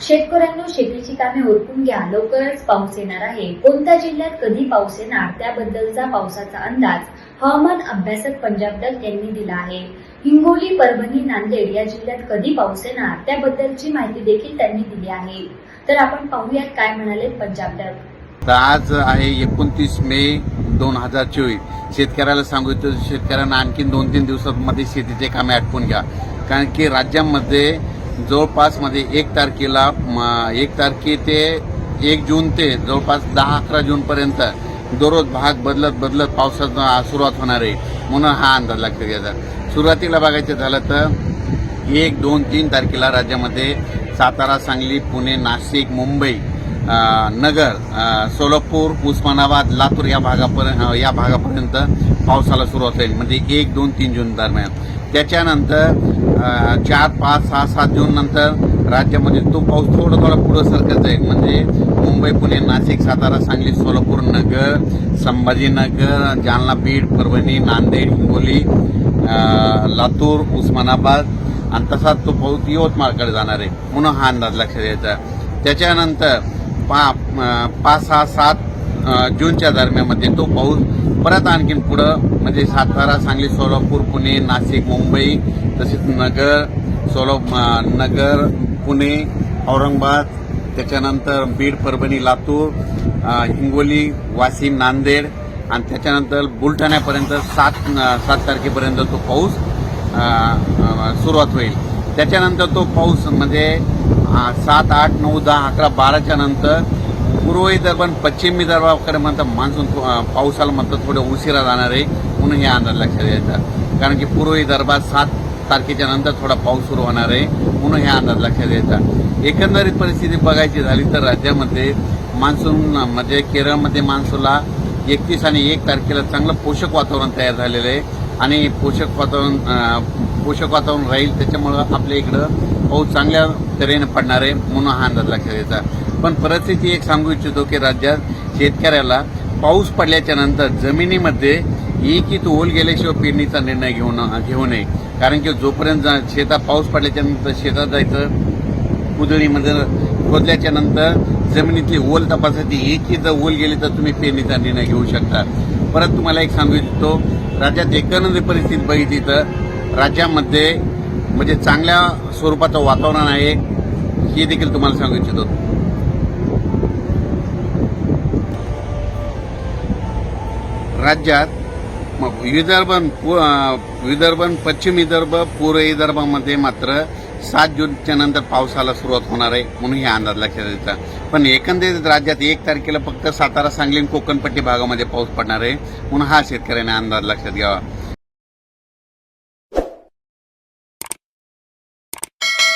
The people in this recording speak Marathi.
शेतकऱ्यांनो शेतीची कामे ओळखून घ्या. लवकरच पाऊस येणार आहे. कोणत्या जिल्ह्यात कधी पाऊस येणार? त्याबद्दलचा पावसाचा अंदाज हवामान अभ्यासक पंजाब डक यांनी दिला आहे. हिंगोली परभणी नांदेड या जिल्ह्यात कधी पाऊस येणार? त्याबद्दलची माहिती देखील त्यांनी दिली आहे. तर आपण पाहूयात काय म्हणाले पंजाब डक तर आज आहे एकोणतीस मे दोन हजार चोवीस. शेतकऱ्याला सांगू इच्छितो शेतकऱ्यांना आणखी दोन तीन दिवसांमध्ये शेतीचे कामे आटपून घ्या. कारण की राज्यामध्ये जवळपासमध्ये एक तारखेला एक तारखे ते एक जून ते जवळपास दहा अकरा जूनपर्यंत दररोज भाग बदलत बदलत पावसाचा सुरुवात होणार आहे. म्हणून हा अंदाज लागतो याचा. सुरुवातीला बघायचं झालं तर एक दोन तीन तारखेला राज्यामध्ये सातारा सांगली पुणे नाशिक मुंबई नगर सोलापूर उस्मानाबाद लातूर या भागापर्यंत या भागापर्यंत पावसाला सुरुवात होईल म्हणजे एक दोन तीन जून दरम्यान. त्याच्यानंतर चार पाच सहा सात जून नंतर राज्यामध्ये तो पाऊस थोडा थोडा पुढं सरकत जाईल. म्हणजे मुंबई पुणे नाशिक सातारा सांगली सोलापूर नगर संभाजीनगर जालना बीड परभणी नांदेड हिंगोली लातूर उस्मानाबाद आणि तसाच तो पाऊस यवतमाळकडे जाणार आहे. म्हणून हा अंदाज लक्षात द्यायचा त्याच्यानंतर पा पाच सहा सात जूनच्या दरम्यानमध्ये तो पाऊस परत आणखीन पुढं म्हणजे सातारा सांगली सोलापूर पुणे नाशिक मुंबई तसेच नगर सोला नगर पुणे औरंगाबाद त्याच्यानंतर बीड परभणी लातूर हिंगोली वाशिम नांदेड आणि त्याच्यानंतर बुलढाण्यापर्यंत सात सात तारखेपर्यंत तो पाऊस सुरुवात होईल. त्याच्यानंतर तो पाऊस म्हणजे सात आठ नऊ दहा अकरा बाराच्या नंतर पूर्व विदर्भ पश्चिम विदर्भाकडे म्हणतात मान्सून पावसाला म्हणतात थोडं उशिरा जाणार आहे म्हणून हे अंदाज लक्षात द्यायचा कारण की पूर्व विदर्भात सात तारखेच्या नंतर थोडा पाऊस सुरू होणार आहे म्हणून हे अंदाज लक्षात येतात एकंदरीत परिस्थिती बघायची झाली तर राज्यामध्ये मान्सून म्हणजे केरळमध्ये मान्सूनला एकतीस आणि एक तारखेला चांगलं पोषक वातावरण तयार झालेलं आहे. आणि पोषक वातावरण पोषक वातावरण राहील त्याच्यामुळं आपल्या इकडं पाऊस चांगल्या तऱ्हेने पडणार आहे म्हणून हा अंदाज लक्षात येतात पण परिस्थिती एक सांगू इच्छितो की राज्यात शेतकऱ्याला पाऊस पडल्याच्या नंतर जमिनीमध्ये एक ओल गेल्याशिवाय पेरणीचा निर्णय घेऊ न घेऊ नये. कारण की जोपर्यंत जा- शेतात पाऊस पडल्याच्या नंतर शेतात जायचं कुदळीमध्ये खोदल्याच्या नंतर जमिनीतली ओल तपासायची एक जर ओल गेली तर तुम्ही पेरणीचा निर्णय घेऊ शकता. परत तुम्हाला एक सांगू इच्छितो राज्यात एकंदरीत परिस्थिती बघितली तर राज्यामध्ये म्हणजे चांगल्या स्वरूपाचं वातावरण आहे हे देखील तुम्हाला सांगू इच्छितो. राज्यात मग विदर्भ पु- विदर्भ पश्चिम विदर्भ पूर्व विदर्भामध्ये मात्र सात जूनच्या नंतर पावसाला सुरुवात होणार आहे म्हणून हे अंदाज लक्षात द्यायचा पण एकंदरीत राज्यात एक तारखेला फक्त सातारा सांगली आणि कोकणपट्टी भागामध्ये पाऊस पडणार आहे म्हणून हा शेतकऱ्यांनी अंदाज लक्षात घ्यावा.